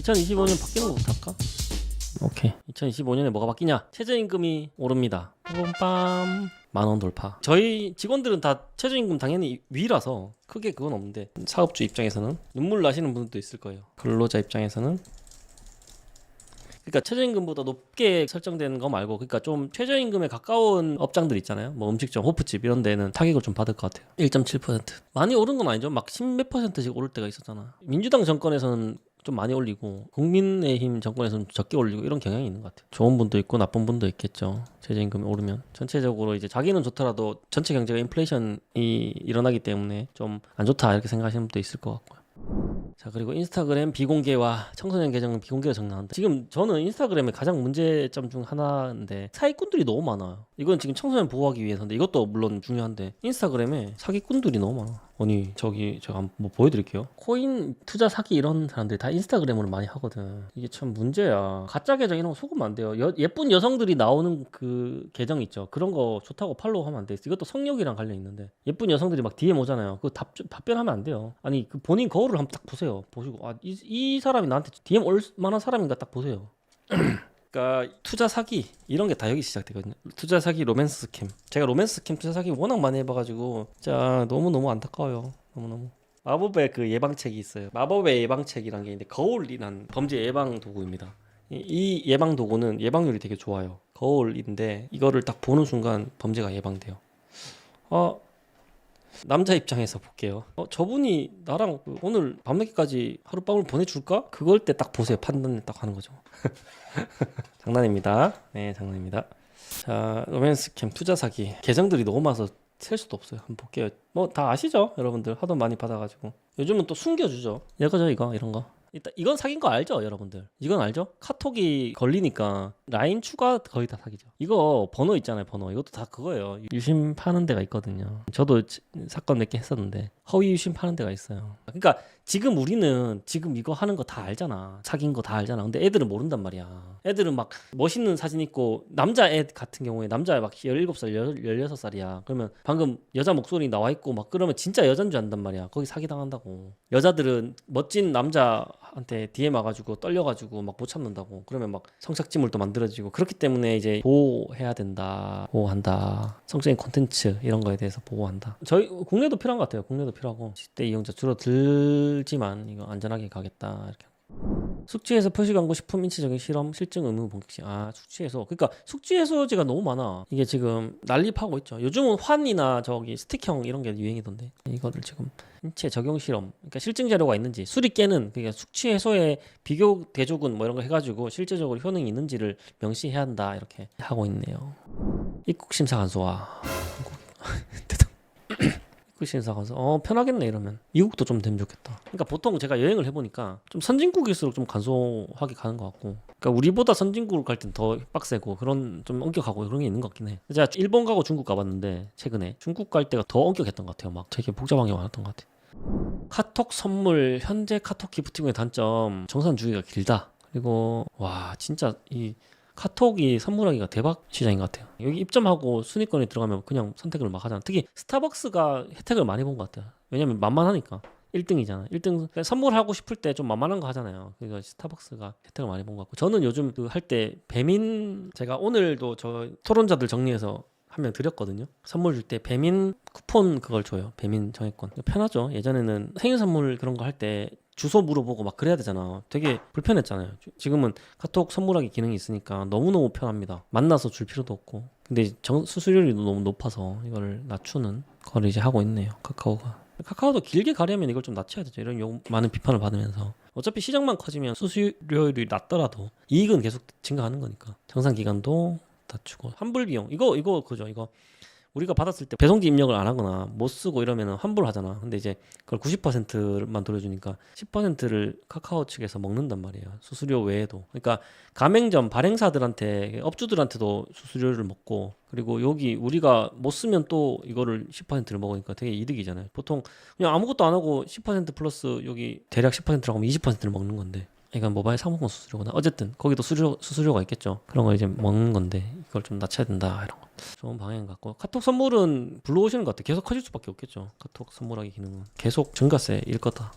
2025년 바뀌는 거부터 할까? 오케이. 2025년에 뭐가 바뀌냐? 최저임금이 오릅니다. 빰빰. 만원 돌파. 저희 직원들은 다 최저임금 당연히 위라서 크게 그건 없는데 사업주 입장에서는 눈물 나시는 분들도 있을 거예요. 근로자 입장에서는 그러니까 최저임금보다 높게 설정되는 거 말고 그러니까 좀 최저임금에 가까운 업장들 있잖아요. 뭐 음식점, 호프집 이런 데는 타격을 좀 받을 것 같아요. 1.7% 많이 오른 건 아니죠. 막 10몇 퍼센트씩 오를 때가 있었잖아. 민주당 정권에서는 좀 많이 올리고 국민의힘 정권에서는 적게 올리고 이런 경향이 있는 것 같아요. 좋은 분도 있고 나쁜 분도 있겠죠. 최저임금이 오르면 전체적으로 이제 자기는 좋더라도 전체 경제가 인플레이션이 일어나기 때문에 좀 안 좋다 이렇게 생각하시는 분도 있을 것 같고요. 자 그리고 인스타그램 비공개와 청소년 계정은 비공개로 정리한다. 지금 저는 인스타그램의 가장 문제점 중 하나인데 사기꾼들이 너무 많아요. 이건 지금 청소년 보호하기 위해서인데 이것도 물론 중요한데 인스타그램에 사기꾼들이 너무 많아. 아니 저기 제가 뭐 보여드릴게요. 코인 투자 사기 이런 사람들이 다 인스타그램으로 많이 하거든. 이게 참 문제야. 가짜 계정 이런 거 속으면 안 돼요. 여- 예쁜 여성들이 나오는 그 계정 있죠. 그런 거 좋다고 팔로우 하면 안 돼. 이것도 성욕이랑 관련 있는데 예쁜 여성들이 막 DM 오잖아요. 그거 답 답변하면 안 돼요. 아니 그 본인 거울을 한번 딱 보세요. 보시고 아 이 이 사람이 나한테 DM 올 만한 사람인가 딱 보세요. 그러니까 투자 사기 이런 게 다 여기 시작되거든요. 투자 사기, 로맨스 스캠. 제가 로맨스 스캠, 투자 사기 워낙 많이 해봐가지고 진짜 너무 너무 안타까워요. 너무 너무. 마법의 그 예방책이 있어요. 마법의 예방책이란 게 있는데 거울이란 범죄 예방 도구입니다. 이, 이 예방 도구는 예방률이 되게 좋아요. 거울인데 이거를 딱 보는 순간 범죄가 예방돼요. 어 남자 입장에서 볼게요. 어 저분이 나랑 그 오늘 밤늦게까지 하룻밤을 보내줄까? 그걸 때 딱 보세요. 판단을 딱 하는 거죠. 장난입니다. 네, 장난입니다. 자, 로맨스 캠 투자 사기 계정들이 너무 많아서 셀 수도 없어요. 한번 볼게요. 뭐 다 아시죠, 여러분들 하도 많이 받아가지고 요즘은 또 숨겨주죠. 이거죠, 이거 이런 거. 이건 사기인 거 알죠, 여러분들? 이건 알죠? 카톡이 걸리니까 라인 추가 거의 다 사기죠. 이거 번호 있잖아요, 번호. 이것도 다 그거예요. 유심 파는 데가 있거든요. 저도 지- 사건 몇 개 했었는데 허위 유심 파는 데가 있어요. 그러니까 지금 우리는 지금 이거 하는 거 다 알잖아. 사귄 거 다 알잖아. 근데 애들은 모른단 말이야. 애들은 막 멋있는 사진 있고 남자 애 같은 경우에 남자 막 17살, 16살이야. 그러면 방금 여자 목소리 나와 있고 막 그러면 진짜 여잔 줄 안단 말이야. 거기 사기 당한다고. 여자들은 멋진 남자한테 DM 와 가지고 떨려 가지고 막 못 참는다고. 그러면 막 성착지물도 만들어 지고 그렇기 때문에 이제 보호해야 된다. 보호한다. 성적인 콘텐츠 이런 거에 대해서 보호한다. 저희 국내도 필요한 것 같아요. 국내도 필요하고 10대 이용자 줄어들지만 이거 안전하게 가겠다 이렇게. 숙지에서 표시 광고 식품 인체적인 실험 실증 의무 본격시 아 숙지에서. 그러니까 숙지 해소제가 너무 많아. 이게 지금 난립하고 있죠. 요즘은 환이나 저기 스틱형 이런 게 유행이던데. 이거를 지금 인체 적용 실험 그러니까 실증 자료가 있는지 술이 깨는 그러니까 숙취 해소에 비교 대조군 뭐 이런 거 해가지고 실제적으로 효능이 있는지를 명시해야 한다 이렇게 하고 있네요. 입국 심사 간소화 심사 간소 어 편하겠네 이러면. 미국도 좀 되면 좋겠다. 그러니까 보통 제가 여행을 해보니까 좀 선진국일수록 좀 간소하게 가는 것 같고 그러니까 우리보다 선진국을 갈땐 더 빡세고 그런 좀 엄격하고 그런 게 있는 것 같긴 해. 제가 일본 가고 중국 가봤는데 최근에 중국 갈 때가 더 엄격했던 것 같아요. 막 되게 복잡한 게 많았던 것 같아요. 카톡 선물 현재 카톡 기프티콘의 단점 정산 주기가 길다. 그리고 와 진짜 이 카톡이 선물하기가 대박 시장인 것 같아요. 여기 입점하고 순위권에 들어가면 그냥 선택을 막 하잖아. 특히 스타벅스가 혜택을 많이 본 것 같아요. 왜냐면 만만하니까. 1등이잖아. 1등 선물하고 싶을 때 좀 만만한 거 하잖아요. 그러니까 스타벅스가 혜택을 많이 본 것 같고 저는 요즘 그 할 때 배민 제가 오늘도 저 토론자들 정리해서 한 명 드렸거든요. 선물 줄 때 배민 쿠폰 그걸 줘요. 배민 정액권. 편하죠. 예전에는 생일 선물 그런 거 할 때 주소 물어보고 막 그래야 되잖아. 되게 불편했잖아요. 지- 지금은 카톡 선물하기 기능이 있으니까 너무너무 편합니다. 만나서 줄 필요도 없고. 근데 정, 수수료율이 너무 높아서 이걸 낮추는 걸 이제 하고 있네요. 카카오가. 카카오도 길게 가려면 이걸 좀 낮춰야 되죠. 이런 요 많은 비판을 받으면서. 어차피 시장만 커지면 수수료율이 낮더라도 이익은 계속 증가하는 거니까. 정산 기간도 낮추고 환불 비용 이거 이거 그죠 이거 우리가 받았을 때 배송지 입력을 안 하거나 못 쓰고 이러면 환불 하잖아. 근데 이제 그걸 90%만 돌려주니까 10%를 카카오 측에서 먹는단 말이에요. 수수료 외에도. 그러니까 가맹점 발행사들한테 업주들한테도 수수료를 먹고 그리고 여기 우리가 못 쓰면 또 이거를 10%를 먹으니까 되게 이득이잖아요. 보통 그냥 아무것도 안 하고 10% 플러스 여기 대략 10%라고 하면 20%를 먹는 건데 이건 모바일 상품권 수수료구나. 어쨌든 거기도 수수료 수수료가 있겠죠. 그런 거 이제 먹는 건데 이걸 좀 낮춰야 된다 이런 거. 좋은 방향 같고 카톡 선물은 불러오시는 것 같아. 계속 커질 수밖에 없겠죠. 카톡 선물하기 기능은 계속 증가세일 거다.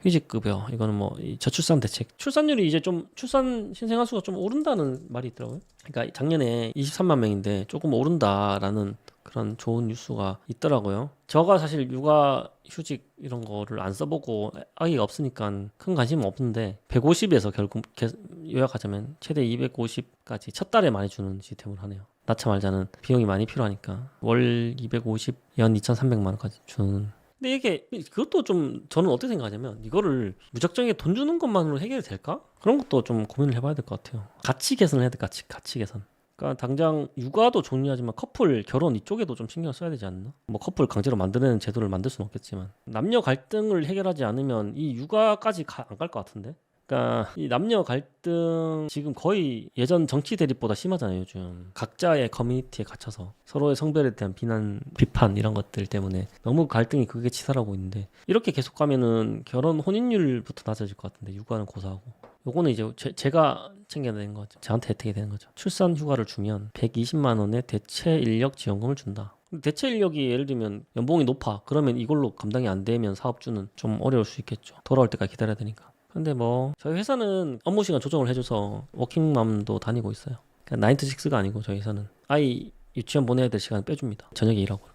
휴직급여 이거는 뭐이 저출산 대책 출산율이 이제 좀 출산 신생아 수가 좀 오른다는 말이 있더라고요. 그러니까 작년에 23만 명인데 조금 오른다라는 그런 좋은 뉴스가 있더라고요. 저가 사실 육아 휴직 이런 거를 안 써보고 아기가 없으니까 큰 관심은 없는데 150에서 결국 개- 요약하자면 최대 250까지 첫 달에 많이 주는 시스템을 하네요. 낳자 말자는 비용이 많이 필요하니까 월 250, 연 2,300만 원까지 주는. 근데 이게 그것도 좀 저는 어떻게 생각하냐면 이거를 무작정에 돈 주는 것만으로 해결이 될까? 그런 것도 좀 고민을 해봐야 될 것 같아요. 가치 개선을 해야 될것 같이 가치 개선. 그러니까 당장 육아도 중요하지만 커플 결혼 이쪽에도 좀 신경 써야 되지 않나? 뭐 커플 강제로 만드는 제도를 만들 수는 없겠지만 남녀 갈등을 해결하지 않으면 이 육아까지 안 갈 것 같은데? 그러니까 이 남녀 갈등 지금 거의 예전 정치 대립보다 심하잖아요 요즘 각자의 커뮤니티에 갇혀서 서로의 성별에 대한 비난 비판 이런 것들 때문에 너무 갈등이 그게 치달하고 있는데 이렇게 계속 가면은 결혼 혼인율부터 낮아질 것 같은데 육아는 고사하고 요거는 이제 제, 가 챙겨야 되는 거죠 저한테 혜택이 되는 거죠 출산 휴가를 주면 120만 원의 대체 인력 지원금을 준다 대체 인력이 예를 들면 연봉이 높아 그러면 이걸로 감당이 안 되면 사업주는 좀 어려울 수 있겠죠 돌아올 때까지 기다려야 되니까 근데 뭐 저희 회사는 업무 시간 조정을 해줘서 워킹맘도 다니고 있어요. 그러니까 9 to 6가 아니고 저희 회사는 아이 유치원 보내야 될 시간 빼줍니다. 저녁에 일하고.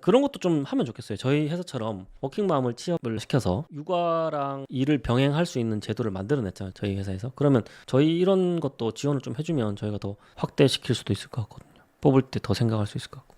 그런 것도 좀 하면 좋겠어요. 저희 회사처럼 워킹맘을 취업을 시켜서 육아랑 일을 병행할 수 있는 제도를 만들어냈잖아요. 저희 회사에서. 그러면 저희 이런 것도 지원을 좀 해주면 저희가 더 확대시킬 수도 있을 것 같거든요. 뽑을 때 더 생각할 수 있을 것 같고.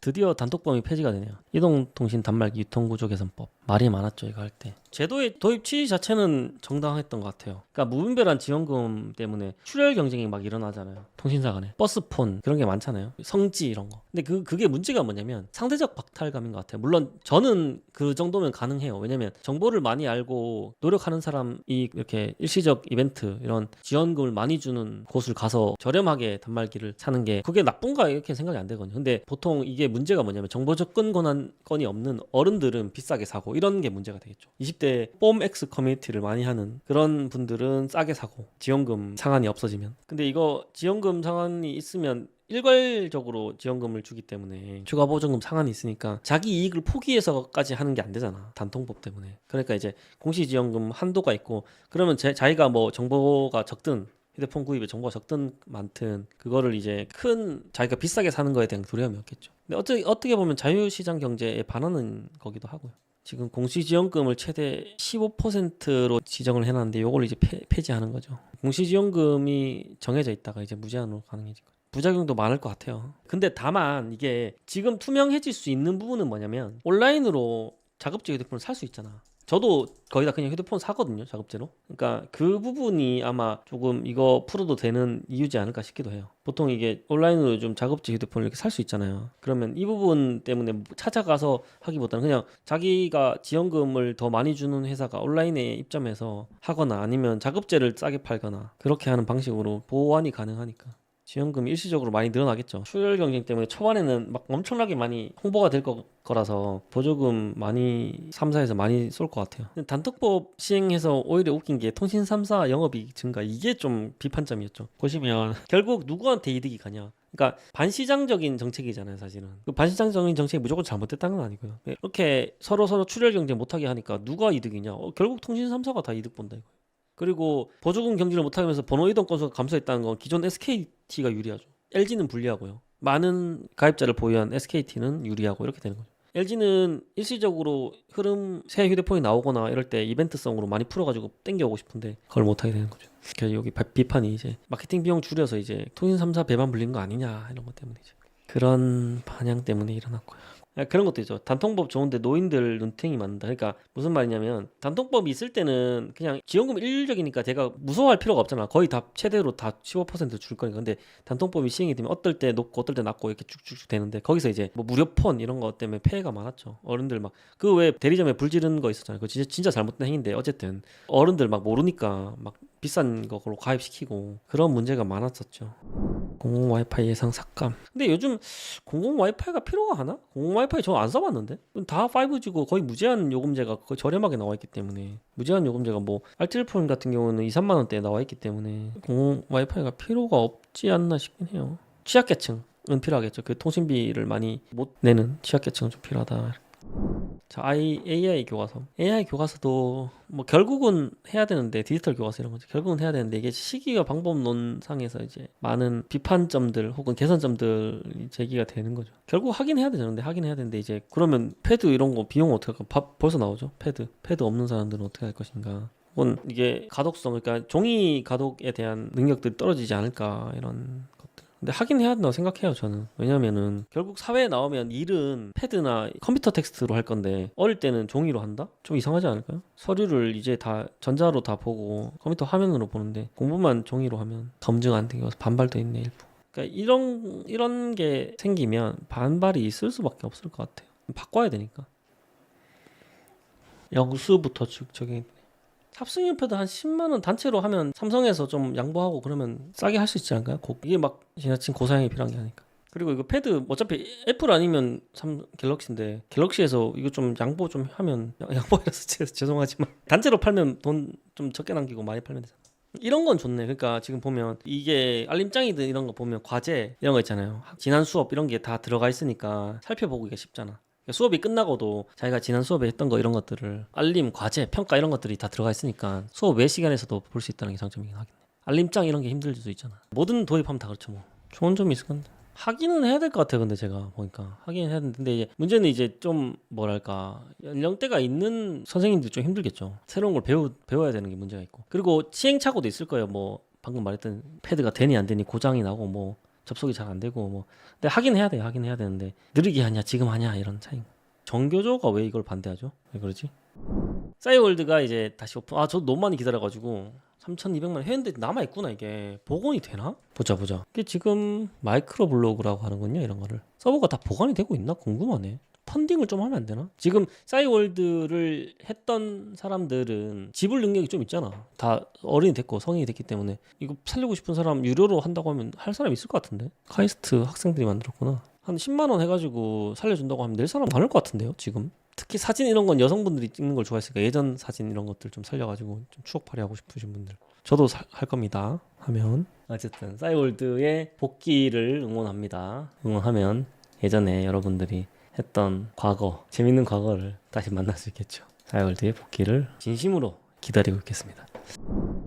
드디어 단톡범이 폐지가 되네요. 이동통신 단말기 유통구조 개선법 말이 많았죠 이거 할 때. 제도의 도입 취지 자체는 정당했던 것 같아요. 그러니까 무분별한 지원금 때문에 출혈 경쟁이 막 일어나잖아요. 통신사 간에 버스폰 그런 게 많잖아요. 성지 이런 거. 근데 그 그게 문제가 뭐냐면 상대적 박탈감인 것 같아요. 물론 저는 그 정도면 가능해요. 왜냐면 정보를 많이 알고 노력하는 사람이 이렇게 일시적 이벤트 이런 지원금을 많이 주는 곳을 가서 저렴하게 단말기를 사는 게 그게 나쁜가 이렇게 생각이 안 되거든요. 근데 보통 이게 문제가 뭐냐면 정보 접근 권한권이 없는 어른들은 비싸게 사고 이런 게 문제가 되겠죠. 20대 뽐 X 커뮤니티를 많이 하는 그런 분들은 싸게 사고 지원금 상한이 없어지면. 근데 이거 지원금 상한이 있으면 일괄적으로 지원금을 주기 때문에 추가 보증금 상한이 있으니까 자기 이익을 포기해서까지 하는 게 안 되잖아 단통법 때문에 그러니까 이제 공시지원금 한도가 있고 그러면 제, 자기가 뭐 정보가 적든 휴대폰 구입에 정보가 적든 많든 그거를 이제 큰 자기가 비싸게 사는 거에 대한 두려움이 없겠죠. 근데 어떻게 어떻게 보면 자유시장 경제에 반하는 거기도 하고요. 지금 공시지원금을 최대 15%로 지정을 해놨는데 요걸 이제 폐, 폐지하는 거죠. 공시지원금이 정해져 있다가 이제 무제한으로 가능해진 거죠. 부작용도 많을 것 같아요. 근데 다만 이게 지금 투명해질 수 있는 부분은 뭐냐면 온라인으로 자급제 휴대폰을 살 수 있잖아. 저도 거의 다 그냥 휴대폰 사거든요 작업제로. 그러니까 그 부분이 아마 조금 이거 풀어도 되는 이유지 않을까 싶기도 해요. 보통 이게 온라인으로 좀 작업제 휴대폰을 이렇게 살 수 있잖아요. 그러면 이 부분 때문에 찾아가서 하기보다는 그냥 자기가 지원금을 더 많이 주는 회사가 온라인에 입점해서 하거나 아니면 작업제를 싸게 팔거나 그렇게 하는 방식으로 보완이 가능하니까 지원금이 일시적으로 많이 늘어나겠죠. 출혈 경쟁 때문에 초반에는 막 엄청나게 많이 홍보가 될 거, 거라서 보조금 많이 3사에서 많이 쏠 것 같아요. 단톡법 시행해서 오히려 웃긴 게 통신 3사 영업이익 증가 이게 좀 비판점이었죠. 보시면 결국 누구한테 이득이 가냐. 그러니까 반시장적인 정책이잖아요, 사실은. 그 반시장적인 정책이 무조건 잘못됐다는 건 아니고요. 이렇게 서로 서로 출혈 경쟁 못하게 하니까 누가 이득이냐? 어, 결국 통신 3사가 다 이득 본다 이거예요. 그리고 보조금 경쟁을 못하면서 번호 이동 건수가 감소했다는 건 기존 SKT가 유리하죠. LG는 불리하고요. 많은 가입자를 보유한 SKT는 유리하고 이렇게 되는 거죠. LG는 일시적으로 흐름 새 휴대폰이 나오거나 이럴 때 이벤트성으로 많이 풀어가지고 땡겨오고 싶은데 그걸 못하게 되는 거죠. 그래서 여기 비판이 이제 마케팅 비용 줄여서 이제 통신 3사 배반 불린 거 아니냐 이런 것 때문에 이제 그런 반향 때문에 일어났고요. 아, 그런 것도 있죠. 단통법 좋은데 노인들 눈탱이 맞는다. 그러니까 무슨 말이냐면 단통법이 있을 때는 그냥 지원금 일률적이니까 제가 무서워할 필요가 없잖아. 거의 다 최대로 다 15%줄 거니까. 근데 단통법이 시행이 되면 어떨 때 높고 어떨 때 낮고 이렇게 쭉쭉쭉 되는데 거기서 이제 뭐 무료폰 이런 거 때문에 폐해가 많았죠. 어른들 막 그 왜 대리점에 불 지르는 거 있었잖아요. 그거 진짜 진짜 잘못된 행위인데 어쨌든 어른들 막 모르니까 막 비싼 거로 가입시키고 그런 문제가 많았었죠. 공공 와이파이 예상 삭감. 근데 요즘 공공 와이파이가 필요가 하나? 공공 와이파이 저 안 써봤는데 다 5G고 거의 무제한 요금제가 거의 저렴하게 나와 있기 때문에 무제한 요금제가 뭐 알뜰폰 같은 경우는 2, 3만 원대에 나와 있기 때문에 공공 와이파이가 필요가 없지 않나 싶긴 해요. 취약계층은 필요하겠죠. 그 통신비를 많이 못 내는 취약계층은 좀 필요하다. 자, I, AI 교과서. AI 교과서도 뭐 결국은 해야 되는데 디지털 교과서 이런 거죠. 결국은 해야 되는데 이게 시기와 방법론상에서 이제 많은 비판점들 혹은 개선점들이 제기가 되는 거죠. 결국 하긴 해야 되는데 하긴 해야 되는데 이제 그러면 패드 이런 거 비용 어떻게 할까? 밥 벌써 나오죠. 패드. 패드 없는 사람들은 어떻게 할 것인가? 혹은 이게 가독성 그러니까 종이 가독에 대한 능력들이 떨어지지 않을까 이런. 근데 하긴 해야 된다고 생각해요 저는 왜냐면은 결국 사회에 나오면 일은 패드나 컴퓨터 텍스트로 할 건데 어릴 때는 종이로 한다? 좀 이상하지 않을까요? 서류를 이제 다 전자로 다 보고 컴퓨터 화면으로 보는데 공부만 종이로 하면 검증 안 되고 반발도 있네 일부 그러니까 이런 이런 게 생기면 반발이 있을 수밖에 없을 것 같아요 바꿔야 되니까 영수부터 쭉 적용 탑승용 패드 한 10만 원 단체로 하면 삼성에서 좀 양보하고 그러면 싸게 할 수 있지 않을까요? 고- 이게 막 지나친 고사양이 필요한 게 아니까. 그리고 이거 패드 어차피 애플 아니면 삼 갤럭시인데 갤럭시에서 이거 좀 양보 좀 하면 양- 양보해서 제- 죄송하지만 단체로 팔면 돈 좀 적게 남기고 많이 팔면 되잖아. 이런 건 좋네. 그러니까 지금 보면 이게 알림장이든 이런 거 보면 과제 이런 거 있잖아요. 지난 수업 이런 게 다 들어가 있으니까 살펴보기가 쉽잖아. 수업이 끝나고도 자기가 지난 수업에 했던 거 이런 것들을 알림, 과제, 평가 이런 것들이 다 들어가 있으니까 수업 외 시간에서도 볼 수 있다는 게 장점이긴 하겠네. 알림장 이런 게 힘들 수도 있잖아. 뭐든 도입하면 다 그렇죠 뭐. 좋은 점이 있을 건데. 하기는 해야 될 것 같아요. 근데 제가 보니까 하기는 해야 되는데 이제 문제는 이제 좀 뭐랄까 연령대가 있는 선생님들이 좀 힘들겠죠. 새로운 걸 배우 배워야 되는 게 문제가 있고 그리고 시행착오도 있을 거예요. 뭐 방금 말했던 패드가 되니 안 되니 고장이 나고 뭐 접속이 잘 안 되고 뭐 근데 하긴 해야 돼요. 하긴 해야 되는데 느리게 하냐 지금 하냐 이런 차이. 정교조가 왜 이걸 반대하죠? 왜 그러지? 싸이월드가 이제 다시 오픈. 아, 저 너무 많이 기다려가지고 3,200만 했는데 남아 있구나 이게 복원이 되나? 보자 보자. 이게 지금 마이크로 블로그라고 하는군요 이런 거를. 서버가 다 보관이 되고 있나 궁금하네. 펀딩을 좀 하면 안 되나? 지금 싸이월드를 했던 사람들은 지불 능력이 좀 있잖아. 다 어른이 됐고 성인이 됐기 때문에 이거 살리고 싶은 사람 유료로 한다고 하면 할 사람 있을 것 같은데. 카이스트 학생들이 만들었구나. 한 10만 원 해가지고 살려준다고 하면 낼 사람 많을 것 같은데요 지금. 특히 사진 이런 건 여성분들이 찍는 걸 좋아했으니까 예전 사진 이런 것들 좀 살려가지고 좀 추억팔이 하고 싶으신 분들 저도 사- 할 겁니다 하면 어쨌든 싸이월드의 복귀를 응원합니다 응원하면 예전에 여러분들이 했던 과거 재밌는 과거를 다시 만날 수 있겠죠 싸이월드의 복귀를 진심으로 기다리고 있겠습니다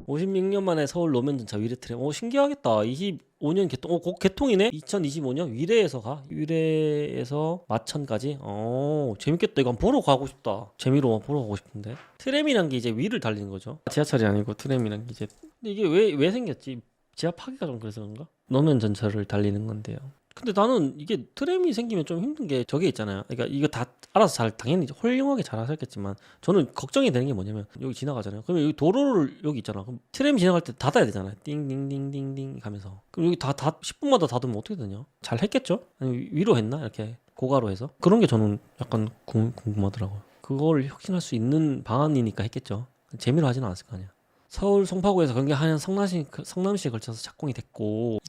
56년 만에 서울 노면 전차 위례 트램. 오 신기하겠다. 25년 개통. 오, 곧 개통이네. 2025년 위례에서 가. 위례에서 마천까지. 어 재밌겠다. 한번 보러 가고 싶다. 재미로 보러 가고 싶은데. 트램이란 게 이제 위를 달리는 거죠. 지하철이 아니고 트램이란 게 이제. 이게 왜 왜 생겼지? 지하 파기가 좀 그래서 그런가? 노면전차를 달리는 건데요. 근데 나는 이게 트램이 생기면 좀 힘든 게 저게 있잖아요. 그러니까 이거 다 알아서 잘 당연히 훌륭하게 잘 하셨겠지만 저는 걱정이 되는 게 뭐냐면 여기 지나가잖아요. 그러면 여기 도로를 여기 있잖아. 그럼 트램 지나갈 때 닫아야 되잖아요. 띵띵띵띵띵 가면서. 그럼 여기 다 다 10분마다 닫으면 어떻게 되냐? 잘 했겠죠? 아니 위로 했나? 이렇게 고가로 해서 그런 게 저는 약간 궁, 궁금하더라고요. 그걸 혁신할 수 있는 방안이니까 했겠죠. 재미로 하지는 않았을 거 아니야. 서울 송파구에서 경기하는 성남시 성남시에 걸쳐서 착공이 됐고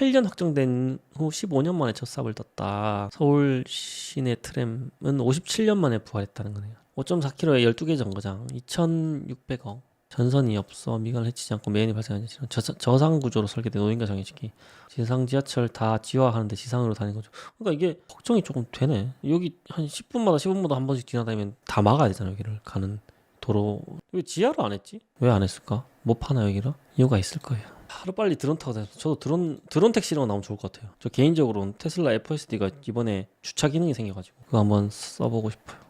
2008년 확정된 후 15년 만에 첫 삽을 떴다. 서울 시내 트램은 57년 만에 부활했다는 거네요. 5.4km에 12개 정거장, 2,600억. 전선이 없어 미관을 해치지 않고 매연이 발생하는 지는 저상 구조로 설계된 노인과 장애시키 지상 지하철 다 지화하는데 지상으로 다니는 거죠. 그러니까 이게 걱정이 조금 되네. 여기 한 10분마다 15분마다 한 번씩 지나다니면 다 막아야 되잖아 여기를 가는 도로. 왜 지하로 안 했지? 왜 안 했을까? 못 파나 여기라? 이유가 있을 거예요. 하루 빨리 드론 타고 다녀서 저도 드론 드론 택시 이런 거 나오면 좋을 것 같아요. 저 개인적으로는 테슬라 FSD가 이번에 주차 기능이 생겨가지고 그거 한번 써보고 싶어요.